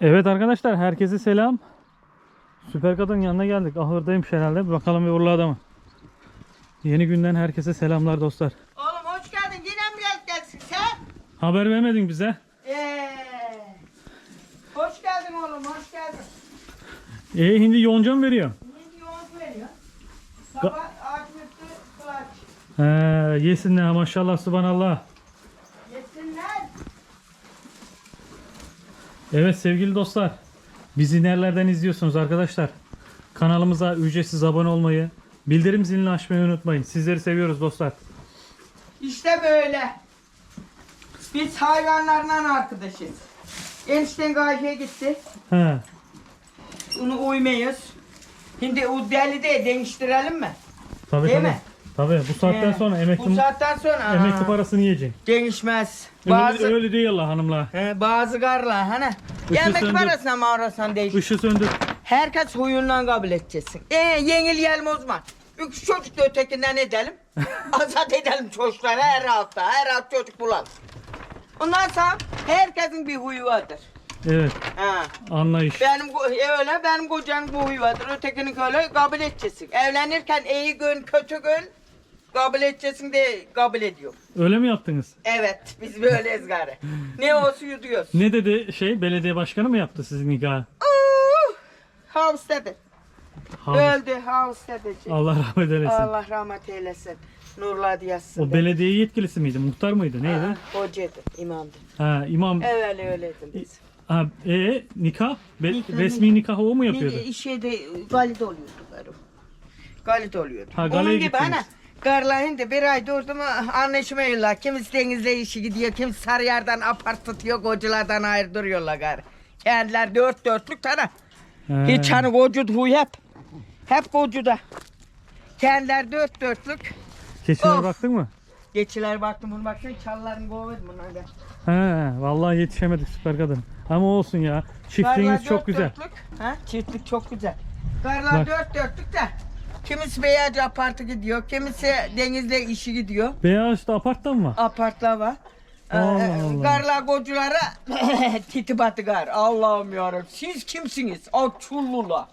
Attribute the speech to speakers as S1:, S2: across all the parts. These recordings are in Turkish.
S1: Evet arkadaşlar herkese selam. Süper Kadın yanına geldik. Ahırdaymış herhalde. Bir bakalım bir uğurlu adamı. Yeni günden herkese selamlar dostlar.
S2: Oğlum hoş geldin. Yine mi gel gelsin sen?
S1: Haber vermedin bize.
S2: Ee, hoş geldin oğlum hoş geldin.
S1: E hindi yonca mı veriyor?
S2: Şimdi yoğurt veriyor. Sabah ağaç üstü kulaç.
S1: He, yesinler maşallah subhanallah. Evet sevgili dostlar. Bizi nerelerden izliyorsunuz arkadaşlar? Kanalımıza ücretsiz abone olmayı, bildirim zilini açmayı unutmayın. Sizleri seviyoruz dostlar.
S2: İşte böyle. Biz hayvanlarla arkadaşız. Enişten gayfeye gitti.
S1: He.
S2: Onu uymayız. Şimdi o deli de değiştirelim mi?
S1: Tabii
S2: Değil
S1: tabii.
S2: mi?
S1: Tabii bu saatten
S2: Ee,
S1: sonra emekli
S2: Bu saatten sonra
S1: emekli
S2: aa,
S1: parasını yiyeceksin.
S2: değişmez.
S1: Öyle,
S2: Bazı
S1: öyle değil Allah hanımlar.
S2: He, bazı karlar hani. Yemek
S1: söndür.
S2: parasına mı arasan değiş.
S1: Işığı söndür.
S2: Herkes huyundan kabul edeceksin. E yenil yiyelim o zaman. Üç çocuk da ötekinden edelim. Azat edelim çocukları her hafta. Her hafta çocuk bulalım. Ondan sonra herkesin bir huyu vardır.
S1: Evet.
S2: Ha.
S1: Anlayış.
S2: Benim ko- e, öyle benim kocanın bu huyu vardır. Ötekinin öyle kabul edeceksin. Evlenirken iyi gün kötü gün kabul edeceksin de kabul ediyor.
S1: Öyle mi yaptınız?
S2: Evet biz böyle ezgare. ne olsa yuduyoruz.
S1: Ne dedi şey belediye başkanı mı yaptı sizin nikahı?
S2: Uh, Havstedir.
S1: Ha-
S2: Öldü Havstedir.
S1: Allah rahmet eylesin.
S2: Allah rahmet eylesin. Nurlar diyasın.
S1: O belediye yetkilisi miydi? Muhtar mıydı? Neydi?
S2: Hocaydı, imamdı.
S1: Ha, imam.
S2: Evvel öyleydim biz.
S1: Ha, e, nikah? Be-
S2: Nikah,
S1: resmi nikahı o mu yapıyordu?
S2: Ne, şeyde galide oluyordu karım. Galide oluyordu.
S1: Ha,
S2: Onun gibi
S1: gittiniz.
S2: ana. Karların da bir ay durdu mu anlaşmıyorlar. Kimisi denizde işi gidiyor, kimisi Sarıyer'den apart tutuyor, kocalardan ayrı gar. Kendiler dört dörtlük tane.
S1: He.
S2: Hiç hani kocu huy hep. Hep kocuda. Kendiler dört dörtlük.
S1: Keçiler
S2: Of.
S1: baktın mı?
S2: Geçiler baktım bunu baksana çalların kovadı bunlar da.
S1: He, vallahi yetişemedik süper kadın. Ama olsun ya. Çiftliğiniz
S2: Karlar
S1: çok
S2: dört
S1: güzel.
S2: Dörtlük. Ha? Çiftlik çok güzel. Karlar
S1: Bak.
S2: dört dörtlük de. Kimisi beyaz apartı gidiyor, kimisi denizde işi gidiyor.
S1: Beyaz da aparttan mı?
S2: Apartlar var. Ee,
S1: Allah Allah.
S2: Karlar koculara titibatı gar. Allah'ım yarabbim. Siz kimsiniz? Açullula.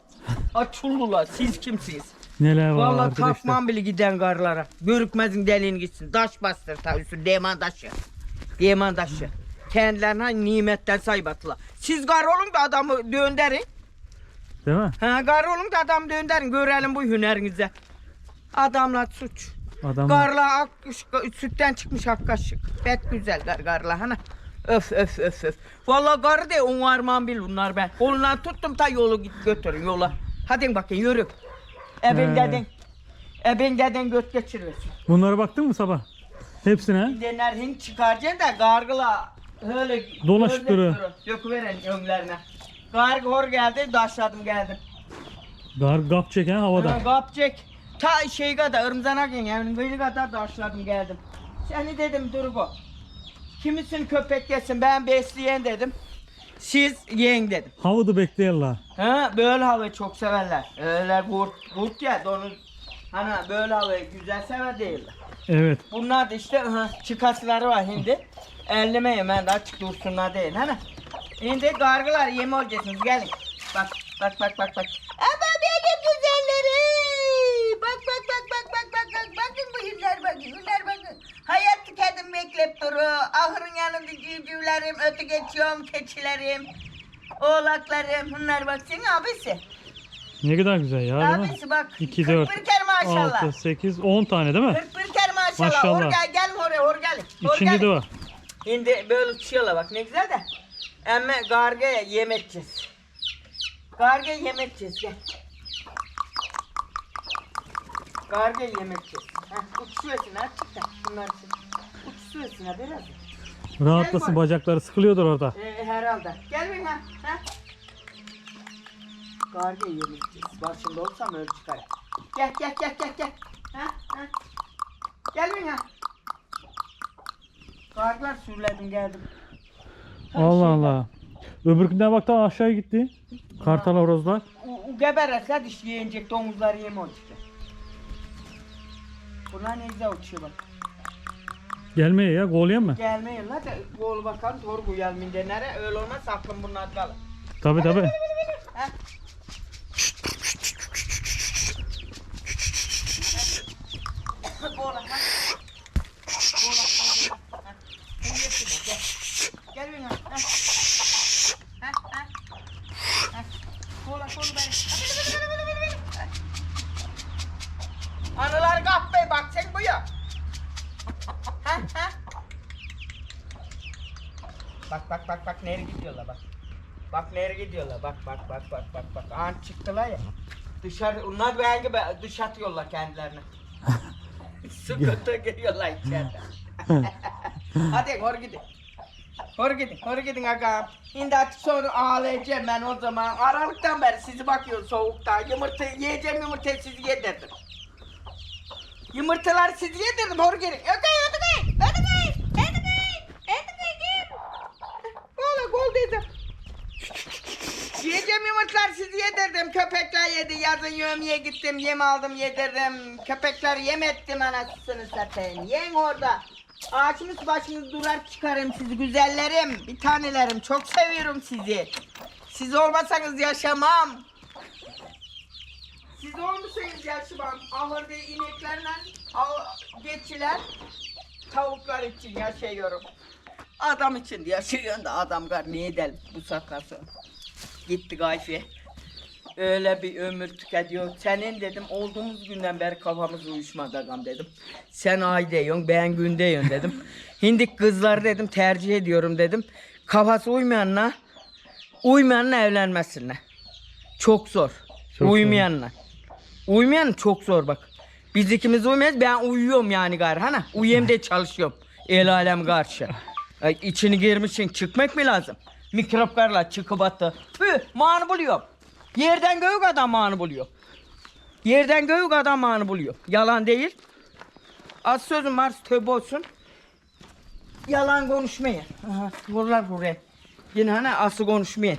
S2: Açullula. Siz kimsiniz?
S1: Neler var
S2: Vallahi
S1: arkadaşlar.
S2: takmam bile giden karlara. Görükmezin deliğini gitsin. Taş bastır ta üstü. Deman taşı. Deman taşı. Kendilerine nimetten saybatla. Siz gar olun da adamı döndürün.
S1: Değil mi?
S2: Ha gar olun da adamı döndürün. Görelim bu hünerinize. Adamlar suç.
S1: Adam
S2: Garla ak, sütten çıkmış ak kaşık. Pek güzel gar garla hana. Öf öf öf öf. Vallahi garı de onarmam bil bunlar ben. Kolundan tuttum ta yolu git götürün yola. Hadi bakayım yürü. Eben
S1: He.
S2: deden. Eben deden göt geçirmesin.
S1: Bunlara baktın mı sabah? Hepsine.
S2: Dener hin çıkaracaksın da gargıla öyle
S1: Dolaşıp duruyor.
S2: Döküveren önlerine. Gargı hor geldi daşladım geldim.
S1: Gar gap çeken havada.
S2: Kapacak. Ta şey kadar ırmzana yani böyle kadar daşladım geldim. Seni dedim Durgo. Kimisin köpek yesin ben besleyen dedim. Siz yiyin dedim.
S1: Havada bekleyenler.
S2: Ha böyle havayı çok severler. Öyle kurt, kurt ya onu hani böyle havayı güzel sever değiller.
S1: Evet.
S2: Bunlar da işte ha, çıkasları var şimdi. Elleme hemen de açık dursunlar değil hani. Şimdi gargılar yem olacaksınız gelin. Bak bak bak bak bak. Ama benim güzelleri. Bak bak bak bak bak bak bak. Bakın bu hüller bakın hüller bakın. Hayat tüketim beklep duru. Ahırın yanında civcivlerim, ötü geçiyorum keçilerim. Oğlaklarım bunlar bak senin abisi.
S1: Ne kadar güzel ya değil mi?
S2: Abisi bak.
S1: 2,
S2: 41
S1: 4,
S2: kere maşallah.
S1: 6, 8, 10 tane değil mi?
S2: 41 kere maşallah.
S1: Maşallah.
S2: Hor gel gel oraya hor gel. Hor
S1: İçinde
S2: gel.
S1: de var.
S2: Şimdi böyle uçuyorlar bak ne güzel de. Ama gargaya yem edeceğiz. Gargaya yem edeceğiz gel. Gargaya yem edeceğiz. Heh, uçuyorsun ha çık da bunlar için. Uçuyorsun ha biraz.
S1: Rahatlasın bacakları sıkılıyordur orada.
S2: Ee, herhalde. Gel bir ha. ha. Gargaya yem edeceğiz. Başında olsam öyle çıkar. Gel gel gel gel gel. Ha, ha. Gel bir ha. Garglar sürledim geldim.
S1: Allah Allah. Öbürkünden bak da aşağıya gitti. Kartal horozlar.
S2: Geberese diş yiyecek domuzlar yem olacak. Bunlar ne güzel uçuyor bak.
S1: Gelmeye ya gol yeme.
S2: Gelmeyin la da gol bakalım torgu gelmeyin denere öyle olmaz aklım bunlar kalır.
S1: Tabi tabi.
S2: Ha? Boğla, ha. Boğla, ha. Ha. Sen getir de, gel. Gel bir yana, ha. Ha, ha. Ha. Boğla, boğla beni. Ha. Anılar kahpe bak sen bu ya. Ha, ha. Bak bak bak bak nereye gidiyorlar bak. Bak nereye gidiyorlar bak bak bak bak bak bak. An çıktılar ya. Dışarı onlar belki be- dış atıyorlar kendilerini. Sıkıntı geliyorlar içeride. Hadi hor gidin. Hor gidin, hor gidin agam. Şimdi artık sonra ağlayacağım ben o zaman. Aralıktan beri sizi bakıyorum soğukta. Yumurta yiyeceğim yumurtayı sizi yedirdim. Yumurtaları sizi yedirdim hor gidin. Ödey ödey ödey ödey ödey gel. Ola gol dedim. Yumurtlar sizi yedirdim. Köpekler yedi. Yazın yövmeye gittim. Yem aldım yedirdim. Köpekler yem ettim anasını satayım. Yen orada. Ağaçınız başınız durar çıkarım sizi güzellerim. Bir tanelerim. Çok seviyorum sizi. Siz olmasanız yaşamam. Siz olmasanız yaşamam. Ahırda ineklerle geçiler. Tavuklar için yaşıyorum. Adam için yaşıyorsun da adam ne edelim bu sakası. Gitti gayfi. Öyle bir ömür tüketiyor. Senin dedim olduğumuz günden beri kafamız uyuşmadı agam dedim. Sen ay diyorsun ben gün diyorsun dedim. Hindik kızlar dedim tercih ediyorum dedim. Kafası uymayanla uymayanla evlenmesinler. Çok zor.
S1: Çok
S2: Uymayanla. Uymayan çok zor bak. Biz ikimiz uymayız ben uyuyorum yani gari hana. Uyuyayım de çalışıyorum. El alem karşı. Ay, içini girmişsin çıkmak mı lazım? Mikroplarla çıkıp attı. Tüh manı buluyor. Yerden göğük adam manı buluyor. Yerden göğük adam manı buluyor. Yalan değil. Az sözüm var tövbe olsun. Yalan konuşmayın. Aha, vurlar buraya. Yine hani asıl konuşmayın.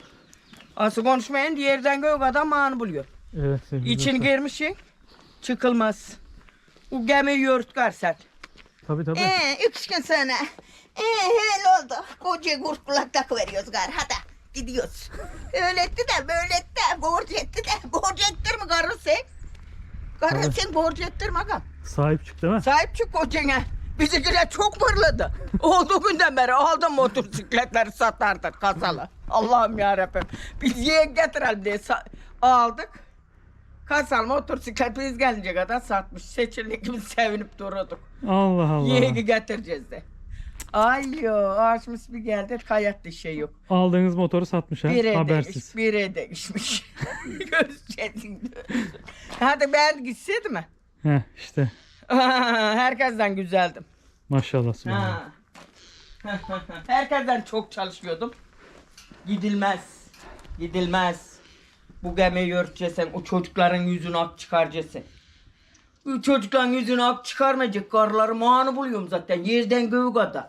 S2: Asıl konuşmayın yerden göğük adam manı buluyor.
S1: Evet dostlar.
S2: girmişsin. Çıkılmaz. Bu gemi yörtkar sen.
S1: Tabi tabi.
S3: Ee, üç gün sonra. Ee, öyle oldu. Koca kurt kulak veriyoruz gar. Hadi gidiyoruz. Öyle etti de böyle etti de borç etti de. Borç ettirme karı sen. Karı
S1: Evet.
S3: sen borç ettirme agam.
S1: Sahip çık değil mi?
S2: Sahip çık kocana. Bizimkiler çok mırladı. Olduğu günden beri aldım motosikletleri satardık kasalı. Allah'ım yarabbim. Biz yeğen getirelim diye sa- aldık. Kasalı motosiklet biz gelince kadar satmış. Biz sevinip duruyorduk.
S1: Allah Allah.
S2: Yeğeni getireceğiz de. Ay yo ağaçımız bir geldi hayatta şey yok.
S1: Aldığınız motoru satmış ha.
S2: Bir ev
S1: Habersiz.
S2: değiş, bir ev değişmiş. Gözeceksin. Hadi ben gitseydi mi?
S1: Heh işte.
S2: Herkesten güzeldim.
S1: Maşallah. subhanallah.
S2: Ha. Herkesten çok çalışıyordum. Gidilmez. Gidilmez. Bu gemiyi örteceksin. O çocukların yüzünü ak çıkaracaksın. O çocukların yüzünü ak çıkarmayacak. Karıları mani buluyorum zaten. Yerden göğü kadar.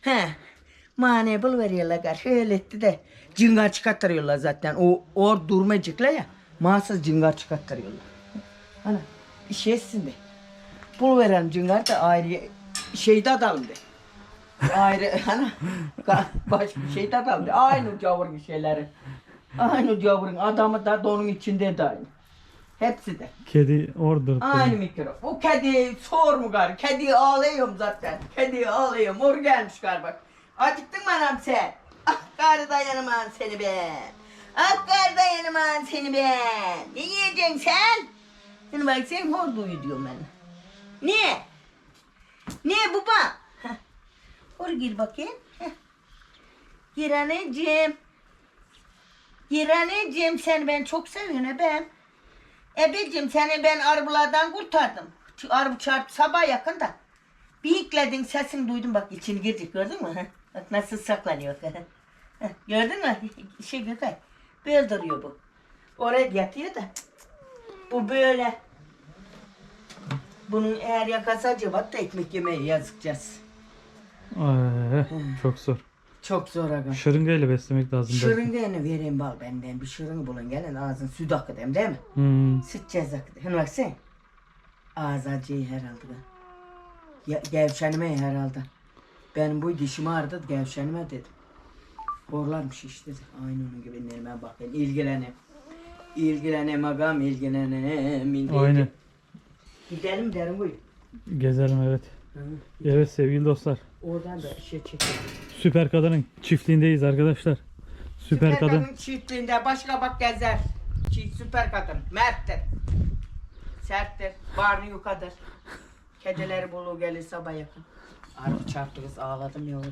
S2: He. Mani bul veriyorlar. gar. Şöyle etti de. Cıngar çıkarttırıyorlar zaten. O or durmayacaklar ya. Mahsız cıngar çıkarttırıyorlar. Ana. Bir şey etsin de. Bul verelim cıngar da ayrı şeyde adalım de. Ayrı ka- başka bir şey de adalım de. Aynı cavurun şeyleri. Aynı cavurun adamı da donun içinde de aynı. Hepsi de.
S1: Kedi orada.
S2: Aynı mikro. Bu kedi sor mu gar? Kedi ağlıyorum zaten. Kedi ağlıyorum. Or gelmiş gar bak. Acıktın mı anam sen? Ah gar dayanamam seni ben. Ah gar dayanamam seni ben. Ne yiyeceksin sen? Seni bak sen hor duyu diyorum ben. Niye? Niye baba? Heh. Or gir bakayım. Heh. Anneciğim seni ben çok seviyorum ben. Ebeciğim seni ben arılardan kurtardım. Arı çarptı sabah yakında. Bir ikledin sesini duydum bak içini girecek gördün mü? Bak nasıl saklanıyor. Gördün mü? Şey güzel. Böyle duruyor bu. Oraya yatıyor da. Bu böyle. Bunun eğer yakası acaba da ekmek yemeye yazıkacağız.
S1: Ee, çok zor.
S2: Çok zor aga.
S1: Şırıngayla beslemek lazım. belki.
S2: Şırıngayını vereyim bal benden. Bir şırıngı bulun gelin ağzın süt akıdayım değil mi?
S1: Hmm.
S2: Süt cez akıdayım. Hani baksana. Ağzı acıyı herhalde. Ya, gevşenime herhalde. Benim bu dişim ağrıdı gevşenime dedim. Horlarmış işte. Aynı onun gibi nereme bakın. İlgilenem. İlgilenem agam ilgilenem. ilgilenem.
S1: Aynen.
S2: Gidelim derim buyur.
S1: Gezelim evet. Evet sevgili dostlar.
S2: Oradan da şey çekelim.
S1: Süper Kadın'ın çiftliğindeyiz arkadaşlar. Süper, Kadın.
S2: çiftliğinde başka bak gezer. Çift süper kadın. Merttir. Serttir. Barnı yukadır. Kedileri bulu gelir sabah yakın. Araba çarptı kız ağladım ya orada.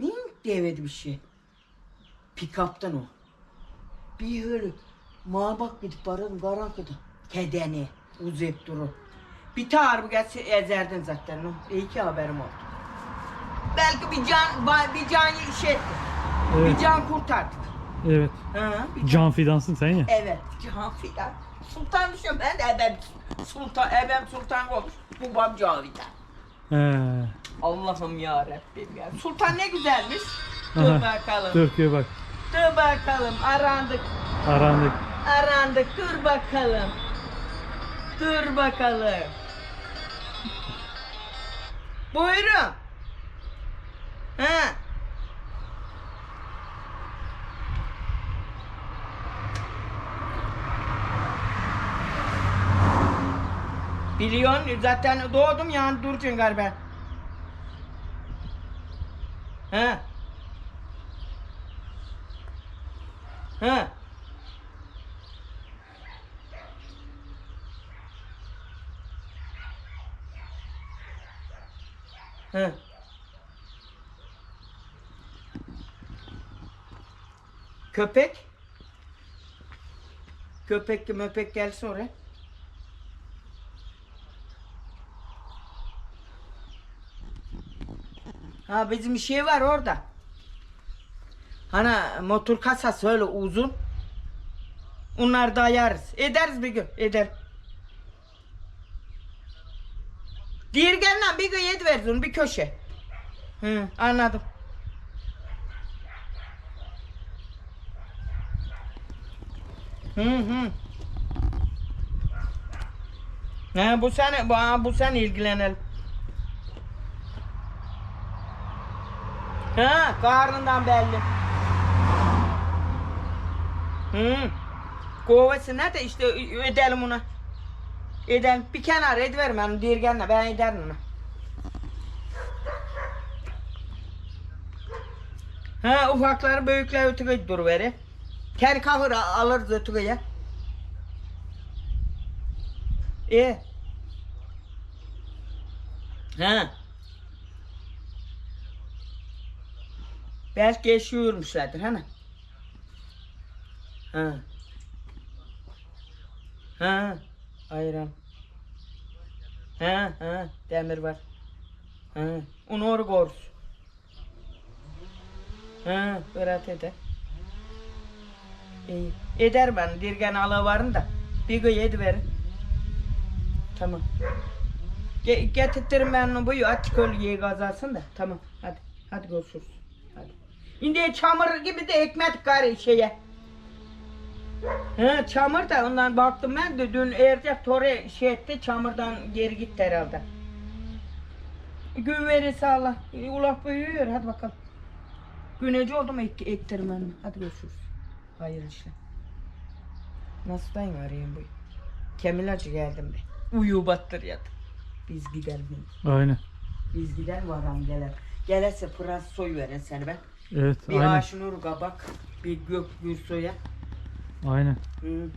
S2: Ne devedi bir şey. Pikaptan o. Bir öyle mabak gidip varalım karanlıkta. Kedeni uzayıp duru. Bir tane bu gelse ezerdin zaten. İyi ki haberim oldu. Belki bir can bir can şey.
S1: Evet.
S2: Bir can kurtardık.
S1: Evet.
S2: Ha, bir
S1: Can fidansın sen ya.
S2: Evet, can filan. Sultan düşün ben de ebem sultan, ebem sultan olmuş. Babam Cavidan.
S1: He.
S2: Allah'ım ya Rabbim ya. Sultan ne güzelmiş. Dur
S1: Aha,
S2: bakalım. Dur.
S1: Türkiye bak.
S2: bakalım. Arandık.
S1: Arandık.
S2: Arandık. Dur bakalım. Dur bakalım. Buyurun. Ha. Biliyorsun zaten doğdum yani duracaksın galiba. He. He. He. Köpek? Köpek möpek gelse oraya. Ha bizim şey var orada. Hani motor kasası öyle uzun. Onları da ayarız. Ederiz bir gün. Eder. Dirgenle bir gün yedi veririz onu bir köşe. Hı, anladım. Hı hı. Ha, bu sene bu, ha, bu sene ilgilenelim. Ha, karnından belli. Hı. Kovasına da işte edelim ona. Edelim. Bir kenar ediver ben dirgenle ben ederim ona. Ha ufakları büyükler ötüge duruveri. Kendi kahır alırız ötügeye. İyi. Ha. Belki yaşıyormuşlardır hani. Ha. Ha. Ayran. Ha ha demir var. Ha. Onu oraya. Ha, bırak eder. İyi. Eder ben dirgen alıvarın da. Bir gün yedi verin. Tamam. Ge getirtirim ben onu buyu aç kolyeyi gazasın da. Tamam hadi. Hadi görüşürüz. Hadi. Şimdi çamur gibi de ekmek gari şeye. He çamur da ondan baktım ben de dün Ercep Tore şey etti çamurdan geri gitti herhalde. Gün verirse Allah. Ulak büyüyor hadi bakalım. Güneci oldu mu ek, ektirim ben. Hadi görüşürüz. Hayır işler. Nasıl ben arayayım bu? Kemilacı geldim ben. Uyu battır ya. Biz gidelim.
S1: Aynen.
S2: Biz gider varan gelir. Gelirse pıras soy verin seni ben.
S1: Evet
S2: Bir
S1: aynen.
S2: Aşnur kabak. Bir gök gürsoya.
S1: Aynen.
S2: Hı.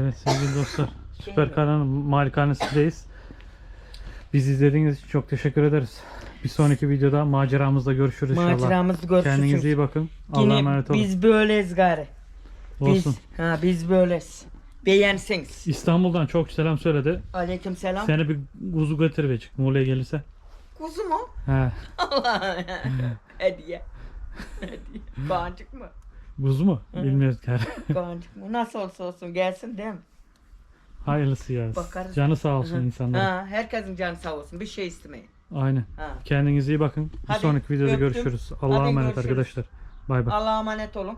S1: Evet sevgili dostlar. Süper? Kadın malikanesindeyiz. Biz izlediğiniz için çok teşekkür ederiz. Bir sonraki videoda maceramızda görüşürüz inşallah.
S2: Maceramızı görüşürüz.
S1: Kendinize iyi bakın. Allah'a
S2: Yine
S1: emanet olun.
S2: biz böyleyiz gari. Biz,
S1: Olsun.
S2: ha, biz böyleyiz. Beğensiniz.
S1: İstanbul'dan çok selam söyledi.
S2: Aleyküm selam.
S1: Seni bir kuzu götürüvecek Muğla'ya gelirse.
S2: Kuzu mu?
S1: He.
S2: Allah. Hediye. Hediye. Kancık mı?
S1: Kuzu mu? Bilmiyoruz ki.
S2: Kancık mı? Nasıl olsa olsun gelsin değil mi?
S1: Hayırlısı ya.
S2: Bakarız.
S1: Canı sağ olsun
S2: Hı.
S1: insanların.
S2: Ha, herkesin canı sağ olsun. Bir şey istemeyin.
S1: Aynen.
S2: Ha.
S1: Kendinize iyi bakın. Bir
S2: Hadi,
S1: sonraki videoda
S2: öptüm.
S1: görüşürüz. Allah'a
S2: Hadi
S1: emanet
S2: görüşürüz.
S1: arkadaşlar. Bay bay.
S2: Allah'a emanet olun.